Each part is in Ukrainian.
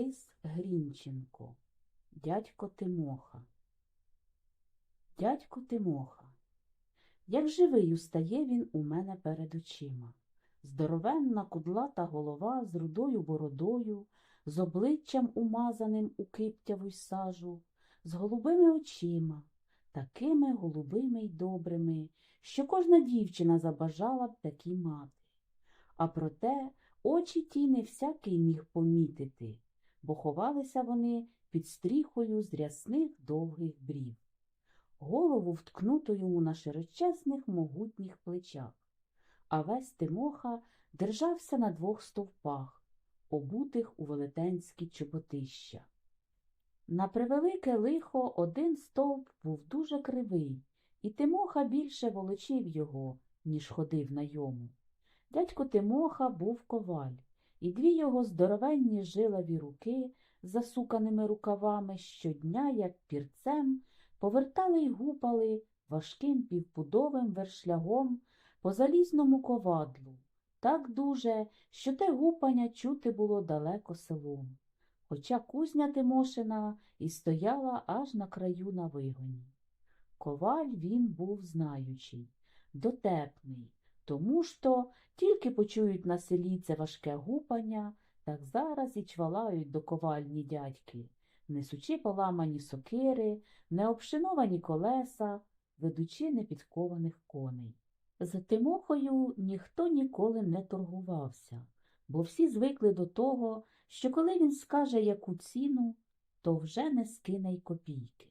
Борис Грінченко, дядько Тимоха. Дядько Тимоха. Як живий устає він у мене перед очима. Здоровенна кудлата голова з рудою бородою, з обличчям умазаним у киптяву й сажу, з голубими очима, такими голубими й добрими, що кожна дівчина забажала б такі мати. А проте очі ті не всякий міг помітити, бо ховалися вони під стріхою з рясних довгих брів. Голову вткнуто йому на широчесних могутніх плечах, а весь Тимоха держався на двох стовпах, обутих у велетенські чоботища. На превелике лихо один стовп був дуже кривий, і Тимоха більше волочив його, ніж ходив на йому. Дядько Тимоха був коваль, і дві його здоровенні жилаві руки засуканими рукавами щодня, як пірцем, повертали й гупали важким півпудовим вершлягом по залізному ковадлу, так дуже, що те гупання чути було далеко селом. Хоча кузня Тимошина і стояла аж на краю на вигоні. Коваль він був знаючий, дотепний, тому то тільки почують на селі це важке гупання, так зараз і чвалають до ковальні дядьки, несучи поламані сокири, необшиновані колеса, ведучи непідкованих коней. За Тимохою ніхто ніколи не торгувався, бо всі звикли до того, що коли він скаже яку ціну, то вже не скине й копійки.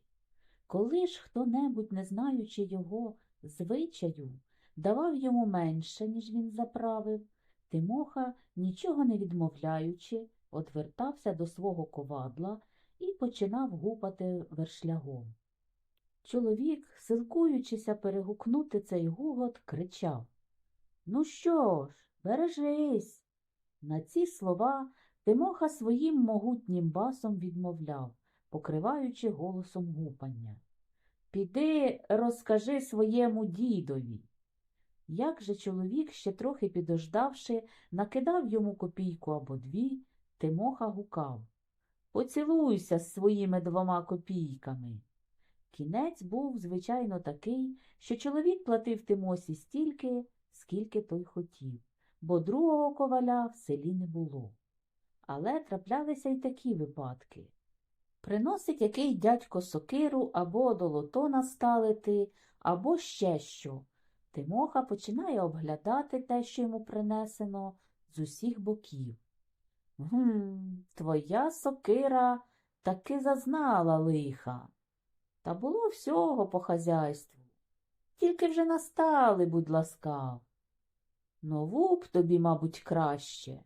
Коли ж хто-небудь, не знаючи його звичаю, давав йому менше, ніж він заправив, Тимоха, нічого не відмовляючи, одвертався до свого ковадла і починав гупати вершлягом. Чоловік, силкуючися перегукнути цей гугот, кричав Ну що ж, бережись. На ці слова Тимоха своїм могутнім басом відмовляв, покриваючи голосом гупання. Піди розкажи своєму дідові. Як же чоловік, ще трохи підождавши, накидав йому копійку або дві, Тимоха гукав Поцілуйся з своїми двома копійками. Кінець був, звичайно, такий, що чоловік платив Тимосі стільки, скільки той хотів, бо другого коваля в селі не було. Але траплялися й такі випадки. Приносить який дядько сокиру або долото насталити, або ще що. Тимоха починає оглядати те, що йому принесено, з усіх боків. Гм, твоя сокира таки зазнала лиха. Та було всього по хазяйству. Тільки вже настали, будь ласкав. Нову б тобі, мабуть, краще.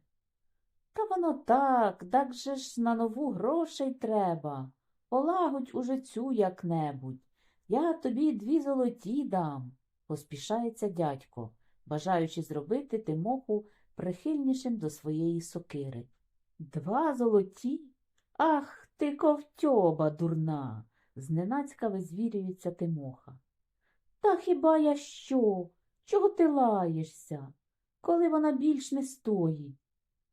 Та воно так, так же ж на нову грошей треба. Полагодь уже цю як-небудь. Я тобі дві золоті дам, поспішається дядько, бажаючи зробити Тимоху прихильнішим до своєї сокири. Два золоті? Ах ти ковтьоба дурна! зненацька визвірюється Тимоха. Та хіба я що? Чого ти лаєшся, коли вона більш не стоїть?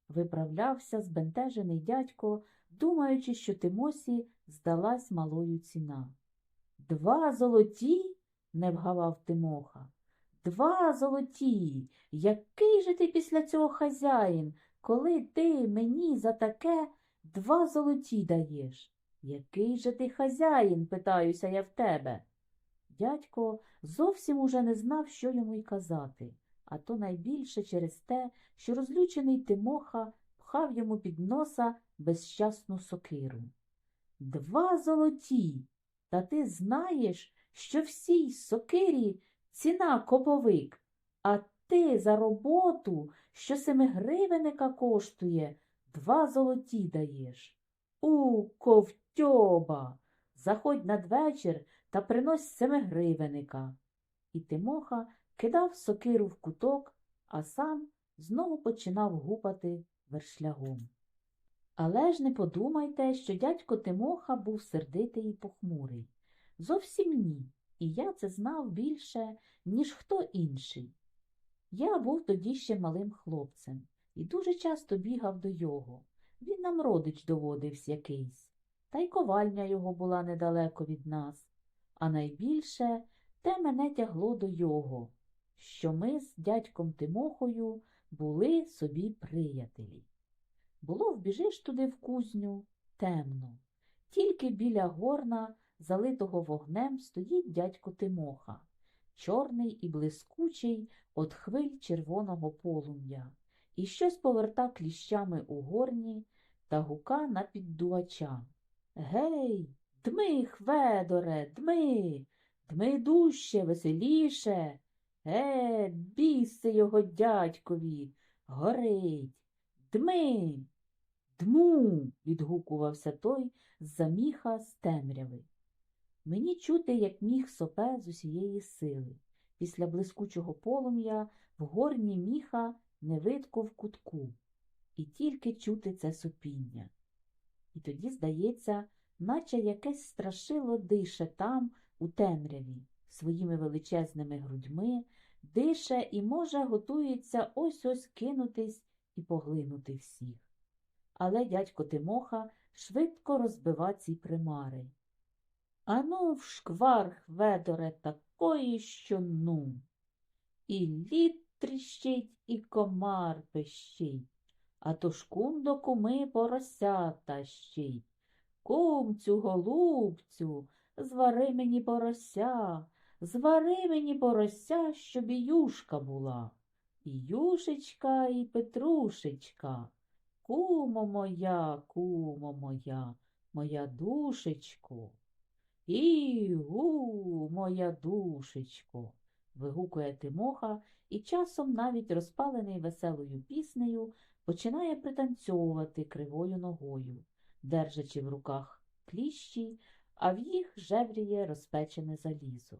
Виправлявся збентежений дядько, думаючи, що Тимосі здалась малою ціна. Два золоті? Не вгавав Тимоха. Два золоті. Який же ти після цього хазяїн, коли ти мені за таке два золоті даєш? Який же ти хазяїн, питаюся я в тебе. Дядько зовсім уже не знав, що йому й казати, а то найбільше через те, що розлючений Тимоха пхав йому під носа безщасну сокиру. Два золоті. Та ти знаєш, що всій сокирі ціна коповик, а ти за роботу, що семигривенника коштує, два золоті даєш. У, ковтьоба! Заходь надвечір та принось семигривеника. І Тимоха кидав сокиру в куток, а сам знову починав гупати вершлягом. Але ж не подумайте, що дядько Тимоха був сердитий і похмурий. Зовсім ні, і я це знав більше, ніж хто інший. Я був тоді ще малим хлопцем і дуже часто бігав до його. Він нам родич доводився якийсь, та й ковальня його була недалеко від нас. А найбільше те мене тягло до його, що ми з дядьком Тимохою були собі приятелі. Було вбіжиш туди в кузню темно. Тільки біля горна, залитого вогнем, стоїть дядько Тимоха, чорний і блискучий от хвиль червоного полум'я, і щось поверта кліщами у горні та гука на піддувача. Гей, дми, Хведоре, дми, дми дужче, веселіше. Е, біси його дядькові, горить, дми. Дму. відгукувався той з-за міха з темряви. Мені чути, як міх сопе з усієї сили. Після блискучого полум'я в горні міха невидко в кутку, і тільки чути це сопіння. І тоді, здається, наче якесь страшило дише там, у темряві, своїми величезними грудьми, дише і, може, готується ось ось кинутись і поглинути всіх. Але дядько Тимоха швидко розбива ці примари. Ану, в шквар, Хведоре, такої, що ну. І лід тріщить, і комар пищить, а то ж до куми порося тащить. Кумцю, голубцю, звари мені порося, звари мені порося, щоб і юшка була. І юшечка, і петрушечка. Кумо моя, кумо моя, моя душечко. Ігу, моя душечко, вигукує Тимоха і часом, навіть розпалений веселою піснею, починає пританцьовувати кривою ногою, держачи в руках кліщі, а в їх жевріє розпечене залізо.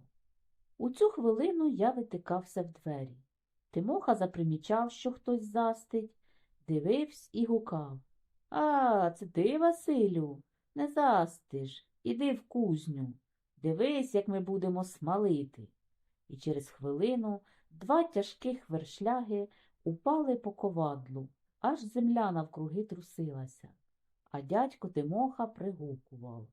У цю хвилину я витикався в двері. Тимоха запримічав, що хтось застить, дивився і гукав. А, це ти, Василю, не застиж. Іди в кузню, дивись, як ми будемо смалити. І через хвилину два тяжких вершляги упали по ковадлу, аж земля навкруги трусилася. А дядько Тимоха пригукував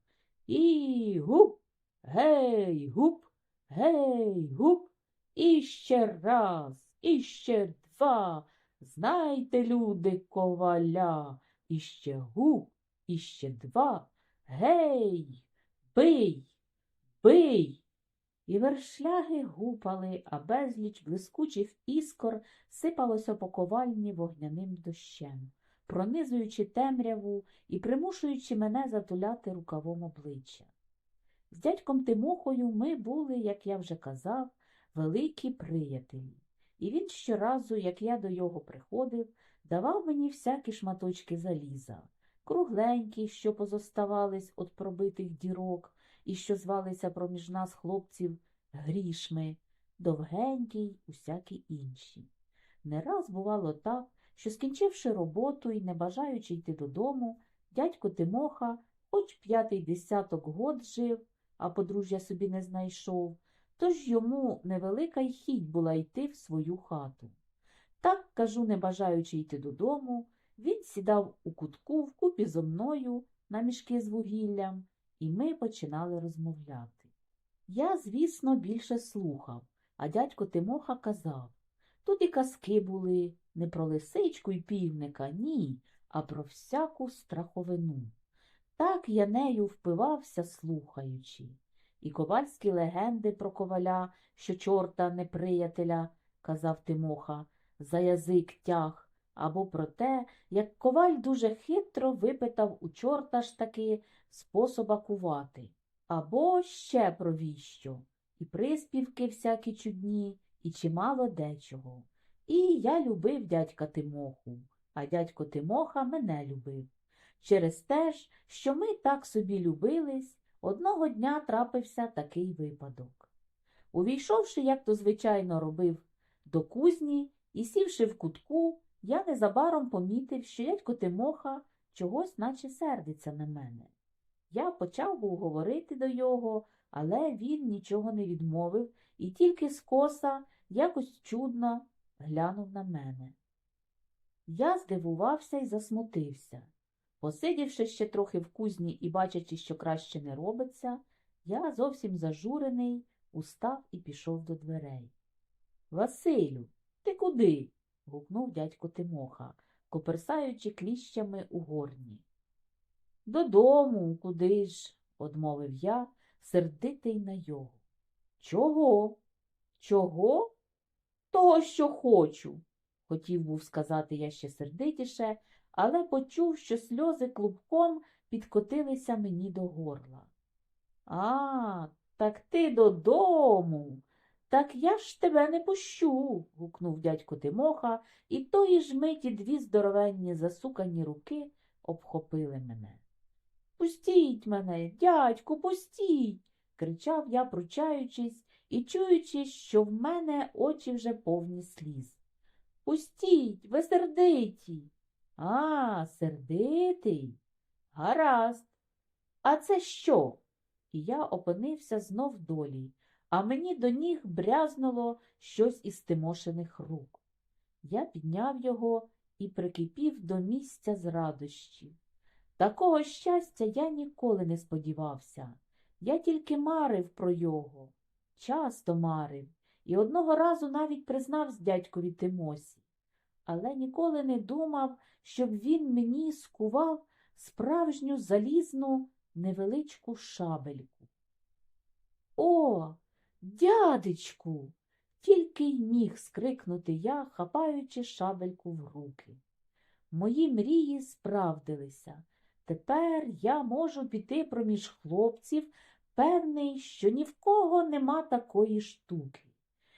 І гуп, гей, гуп, гей, гуп, і ще раз, і ще два. Знайте, люди, коваля, і ще гуп, і ще два. Гей, бий, бий. І вершляги гупали, а безліч блискучих іскор сипалося по ковальні вогняним дощем, пронизуючи темряву і примушуючи мене затуляти рукавом обличчя. З дядьком Тимохою ми були, як я вже казав, великі приятелі, і він щоразу, як я до його приходив, давав мені всякі шматочки заліза кругленькі, що позоставались від пробитих дірок і що звалися проміж нас хлопців грішми, довгенькі й усякі інші. Не раз бувало так, що, скінчивши роботу і не бажаючи йти додому, дядько Тимоха, хоч п'ятий десяток год жив, а подружжя собі не знайшов, тож йому невелика й хіть була йти в свою хату. Так, кажу, не бажаючи йти додому, він сідав у кутку вкупі зо мною на мішки з вугіллям, і ми починали розмовляти. Я, звісно, більше слухав, а дядько Тимоха казав тут і казки були не про лисичку і півника, ні, а про всяку страховину. Так я нею впивався, слухаючи. І ковальські легенди про коваля, що чорта неприятеля, казав Тимоха, за язик тяг або про те, як коваль дуже хитро випитав у чорта ж таки способа кувати, або ще про віщо, і приспівки всякі чудні, і чимало дечого. І я любив дядька Тимоху, а дядько Тимоха мене любив. Через те ж, що ми так собі любились, одного дня трапився такий випадок. Увійшовши, як то звичайно робив, до кузні і сівши в кутку, я незабаром помітив, що дядько Тимоха чогось наче сердиться на мене. Я почав був говорити до його, але він нічого не відмовив і тільки скоса якось чудно глянув на мене. Я здивувався і засмутився. Посидівши ще трохи в кузні і бачачи, що краще не робиться, я зовсім зажурений устав і пішов до дверей. Василю, ти куди? Гукнув дядько Тимоха, коперсаючи кліщами у горні. Додому, куди ж? одмовив я, сердитий на його. Чого? Чого? Того, що хочу, хотів був сказати я ще сердитіше, але почув, що сльози клубком підкотилися мені до горла. А, так ти додому. Так я ж тебе не пущу. гукнув дядько Тимоха, і тої ж миті дві здоровенні засукані руки обхопили мене. Пустіть мене, дядьку, пустіть. кричав я, пручаючись і чуючи, що в мене очі вже повні сліз. Пустіть, ви сердиті. А, сердитий? Гаразд. А це що? І я опинився знов долі, а мені до ніг брязнуло щось із Тимошиних рук. Я підняв його і прикипів до місця з радощів. Такого щастя я ніколи не сподівався. Я тільки марив про його, часто марив, і одного разу навіть признався дядькові Тимосі, але ніколи не думав, щоб він мені скував справжню залізну невеличку шабельку. О, дядечку! Тільки й міг скрикнути я, хапаючи шабельку в руки. Мої мрії справдилися. Тепер я можу піти проміж хлопців, певний, що ні в кого нема такої штуки,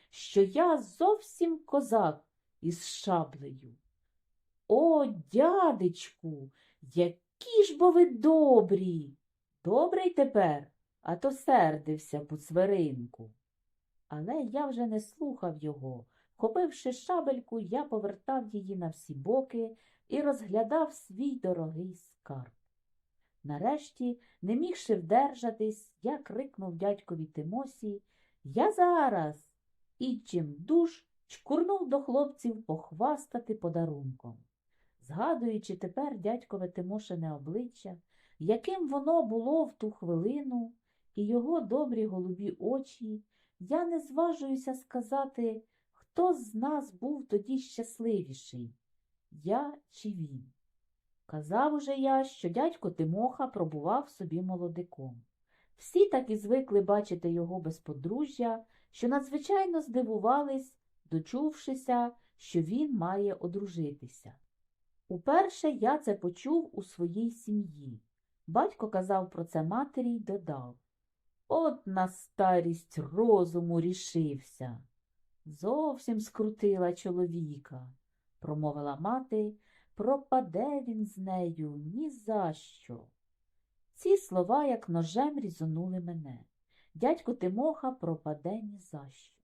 що я зовсім козак із шаблею. О, дядечку, які ж бо ви добрі! Добрий тепер, а то сердився по цверинку. Але я вже не слухав його. Хопивши шабельку, я повертав її на всі боки і розглядав свій дорогий скарб. Нарешті, не мігши вдержатись, я крикнув дядькові Тимосі Я зараз і чим душ чкурнув до хлопців похвастати подарунком. Згадуючи тепер дядькове Тимошине обличчя, яким воно було в ту хвилину, і його добрі голубі очі, я не зважуюся сказати, хто з нас був тоді щасливіший, я чи він. Казав уже я, що дядько Тимоха пробував собі молодиком. Всі так і звикли бачити його без подружжя, що надзвичайно здивувались, дочувшися, що він має одружитися. Уперше я це почув у своїй сім'ї. Батько казав про це матері й додав От на старість розуму рішився. Зовсім скрутила чоловіка, промовила мати, пропаде він з нею ні за що. Ці слова, як ножем, різонули мене. Дядько Тимоха пропаде ні за що.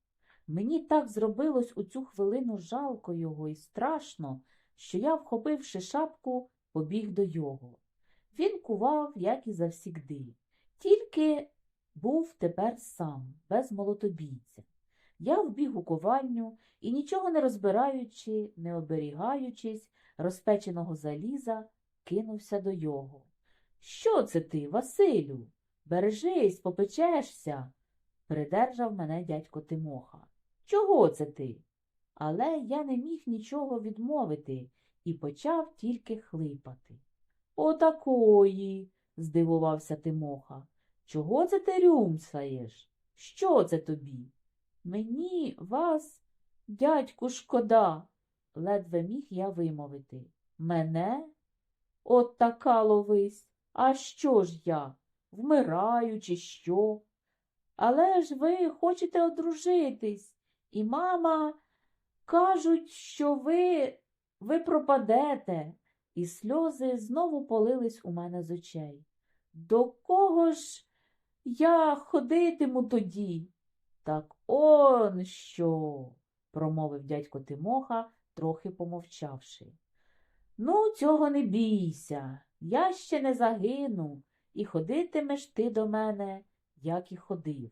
Мені так зробилось у цю хвилину жалко його і страшно, що я, вхопивши шапку, побіг до його. Він кував, як і завсігди, тільки був тепер сам, без молотобійця. Я вбіг у ковальню і, нічого не розбираючи, не оберігаючись, розпеченого заліза, кинувся до його. Що це ти, Василю? Бережись, попечешся, придержав мене дядько Тимоха. Чого це ти? Але я не міг нічого відмовити і почав тільки хлипати. Отакої, здивувався Тимоха. Чого це ти рюмсаєш? Що це тобі? Мені вас, дядьку, шкода, ледве міг я вимовити. Мене? От така ловись. А що ж я? Вмираю, чи що? Але ж ви хочете одружитись, і мама кажуть, що ви, ви пропадете, і сльози знову полились у мене з очей. До кого ж я ходитиму тоді? Так он що, промовив дядько Тимоха, трохи помовчавши. Ну, цього не бійся, я ще не загину, і ходитимеш ти до мене, як і ходив.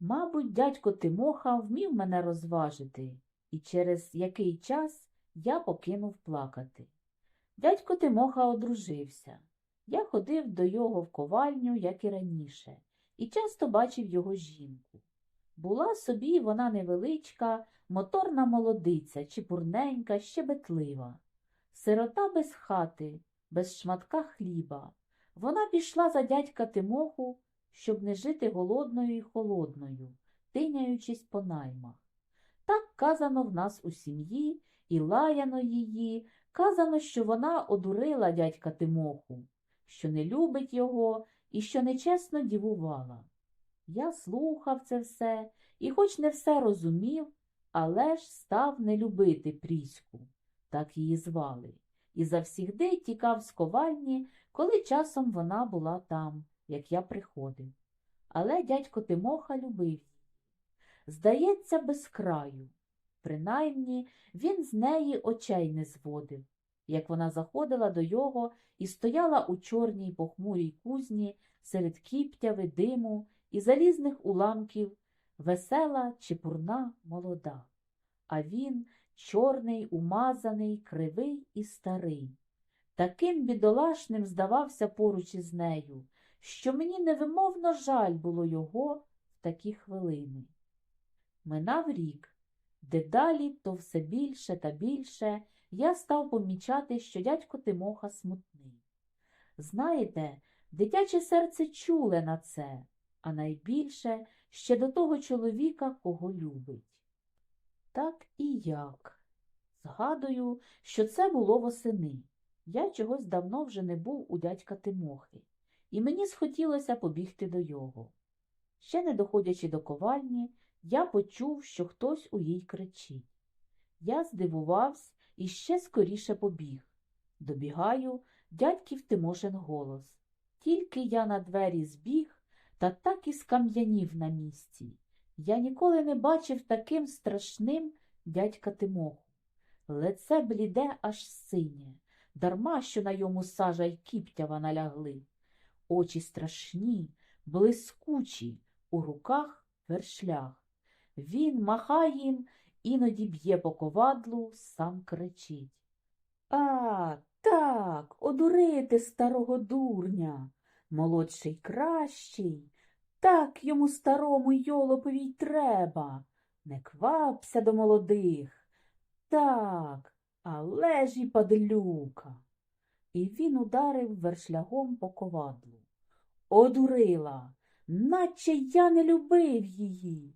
Мабуть, дядько Тимоха вмів мене розважити, і через який час я покинув плакати. Дядько Тимоха одружився. Я ходив до його в ковальню, як і раніше, і часто бачив його жінку. Була собі вона невеличка, моторна молодиця, чепурненька, щебетлива. Сирота без хати, без шматка хліба. Вона пішла за дядька Тимоху, щоб не жити голодною і холодною, тиняючись по наймах. Так казано в нас у сім'ї, і лаяно її, казано, що вона одурила дядька Тимоху, що не любить його і що нечесно дівувала. Я слухав це все і, хоч не все розумів, але ж став не любити Пріську, так її звали, і завсігди тікав з ковальні, коли часом вона була там, як я приходив. Але дядько Тимоха любив її. Здається, без краю. Принаймні, він з неї очей не зводив, як вона заходила до його і стояла у чорній похмурій кузні серед кіптяви, диму і залізних уламків, весела, чепурна, молода. А він чорний, умазаний, кривий і старий. Таким бідолашним здавався поруч із нею, що мені невимовно жаль було його в такі хвилини. Минав рік. Дедалі то все більше та більше я став помічати, що дядько Тимоха смутний. Знаєте, дитяче серце чуле на це, а найбільше ще до того чоловіка, кого любить. Так і як. Згадую, що це було восени. Я чогось давно вже не був у дядька Тимохи, і мені схотілося побігти до його. Ще не доходячи до ковальні, я почув, що хтось у їй кричить. Я здивувався і ще скоріше побіг. Добігаю, дядьків Тимошин голос. Тільки я на двері збіг, та так і скам'янів на місці. Я ніколи не бачив таким страшним дядька Тимоху. Лице бліде аж синє, дарма що на йому сажа й кіптява налягли. Очі страшні, блискучі, у руках вершлях. Він махає їм, іноді б'є по ковадлу, сам кричить. А, так, одурити старого дурня. Молодший кращий. Так йому старому йолопові й треба. Не квапся до молодих. Так, але ж і падлюка. І він ударив вершлягом по ковадлу. Одурила, наче я не любив її.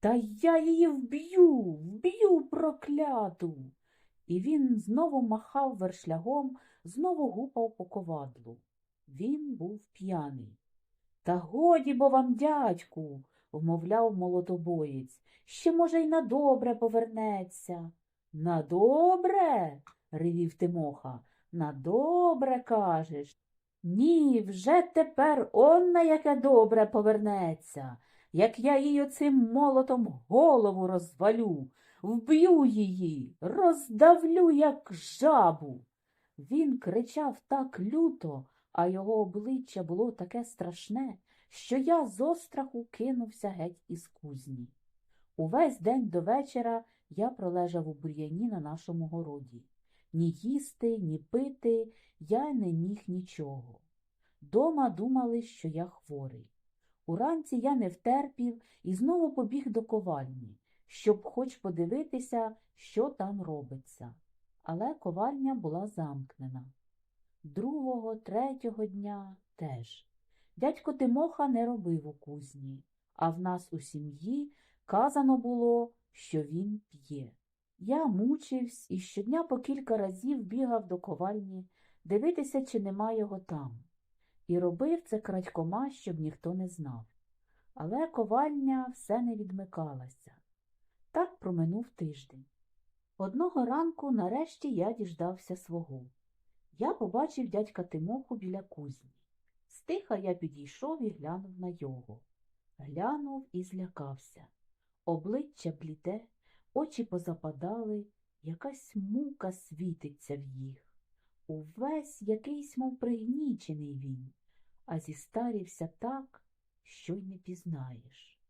Та я її вб'ю, вб'ю прокляту. І він знову махав вершлягом, знову гупав по ковадлу. Він був п'яний. Та годі бо вам, дядьку, вмовляв молотобоєць, ще, може, й на добре повернеться. На добре? ревів Тимоха. На добре кажеш. Ні, вже тепер он на яке добре повернеться як я їй оцим молотом голову розвалю, вб'ю її, роздавлю, як жабу. Він кричав так люто, а його обличчя було таке страшне, що я з остраху кинувся геть із кузні. Увесь день до вечора я пролежав у бур'яні на нашому городі. Ні їсти, ні пити я не міг нічого. Дома думали, що я хворий. Уранці я не втерпів і знову побіг до ковальні, щоб хоч подивитися, що там робиться. Але ковальня була замкнена. Другого, третього дня теж. Дядько Тимоха не робив у кузні, а в нас у сім'ї казано було, що він п'є. Я мучився і щодня по кілька разів бігав до ковальні дивитися, чи нема його там і робив це крадькома, щоб ніхто не знав. Але ковальня все не відмикалася. Так проминув тиждень. Одного ранку нарешті я діждався свого. Я побачив дядька Тимоху біля кузні. Стиха я підійшов і глянув на його. Глянув і злякався. Обличчя бліде, очі позападали, якась мука світиться в їх. Увесь якийсь, мов пригнічений він а зістарівся так, що й не пізнаєш.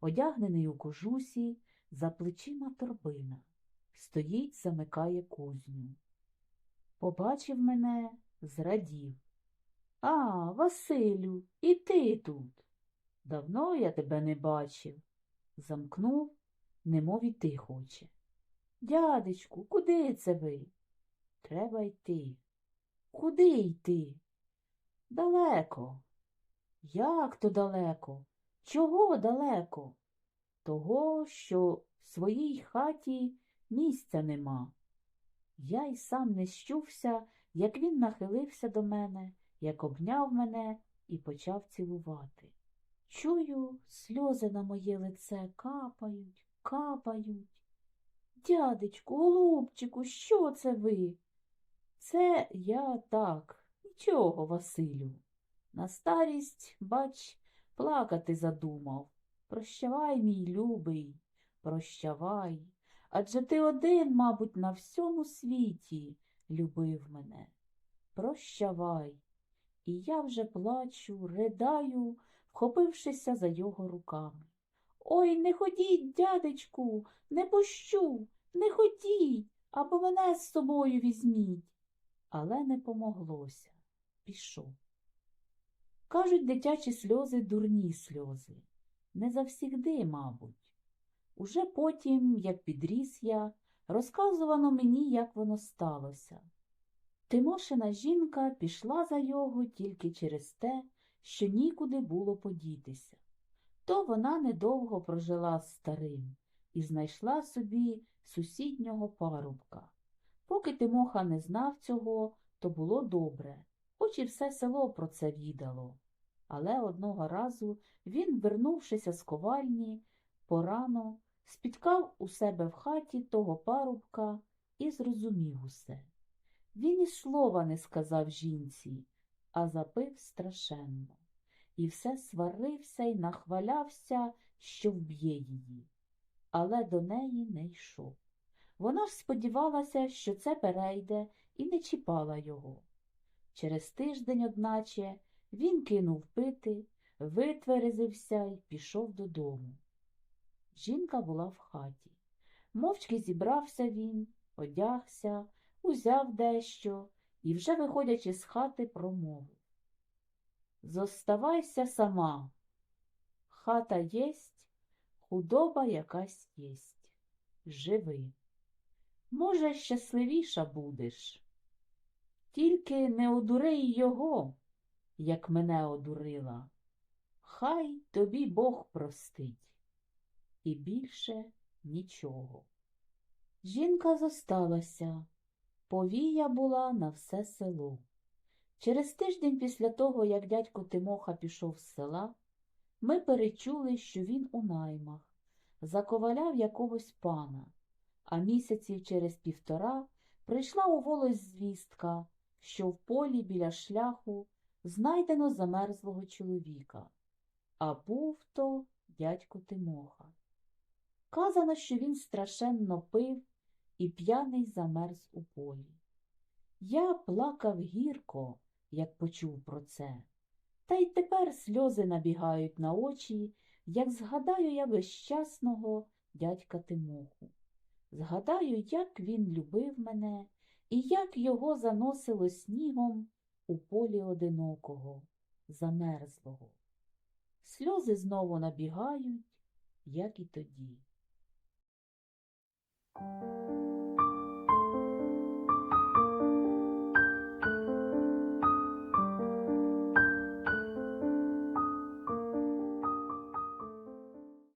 Одягнений у кожусі, за плечима торбина, стоїть, замикає кузню. Побачив мене, зрадів. А, Василю, і ти тут. Давно я тебе не бачив. Замкнув, немов іти хоче. Дядечку, куди це ви? Треба йти. Куди йти? Далеко. Як то далеко? Чого далеко? Того, що в своїй хаті місця нема. Я й сам не щувся, як він нахилився до мене, як обняв мене і почав цілувати. Чую, сльози на моє лице капають, капають. Дядечку, голубчику, що це ви? Це я так, нічого, Василю. На старість, бач, плакати задумав. Прощавай, мій любий, прощавай. Адже ти один, мабуть, на всьому світі любив мене. Прощавай. І я вже плачу, ридаю, вхопившися за його руками. Ой, не ходіть, дядечку, не пущу, не ходіть, або мене з собою візьміть. Але не помоглося. Пішов. Кажуть, дитячі сльози дурні сльози. Не завсігди, мабуть. Уже потім, як підріс я, розказувано мені, як воно сталося. Тимошина жінка пішла за його тільки через те, що нікуди було подітися. То вона недовго прожила з старим і знайшла собі сусіднього парубка. Поки Тимоха не знав цього, то було добре, хоч і все село про це відало. Але одного разу він, вернувшися з ковальні, порано, спіткав у себе в хаті того парубка і зрозумів усе. Він і слова не сказав жінці, а запив страшенно, і все сварився й нахвалявся, що вб'є її, але до неї не йшов. Вона ж сподівалася, що це перейде, і не чіпала його. Через тиждень, одначе, він кинув пити, витверезився й пішов додому. Жінка була в хаті. Мовчки зібрався він, одягся, узяв дещо і, вже виходячи з хати, промовив. Зоставайся сама. Хата єсть, худоба якась єсть. Живи. Може, щасливіша будеш. Тільки не одурий його, як мене одурила. Хай тобі Бог простить. І більше нічого. Жінка зосталася, повія була на все село. Через тиждень після того, як дядько Тимоха пішов з села, ми перечули, що він у наймах, заковаляв якогось пана, а місяців через півтора прийшла у волость звістка, що в полі біля шляху знайдено замерзлого чоловіка, а був то дядько Тимоха. Казано, що він страшенно пив і п'яний замерз у полі. Я плакав гірко, як почув про це, та й тепер сльози набігають на очі, як згадаю я безщасного дядька Тимоху. Згадаю, як він любив мене і як його заносило снігом у полі одинокого, замерзлого. Сльози знову набігають, як і тоді.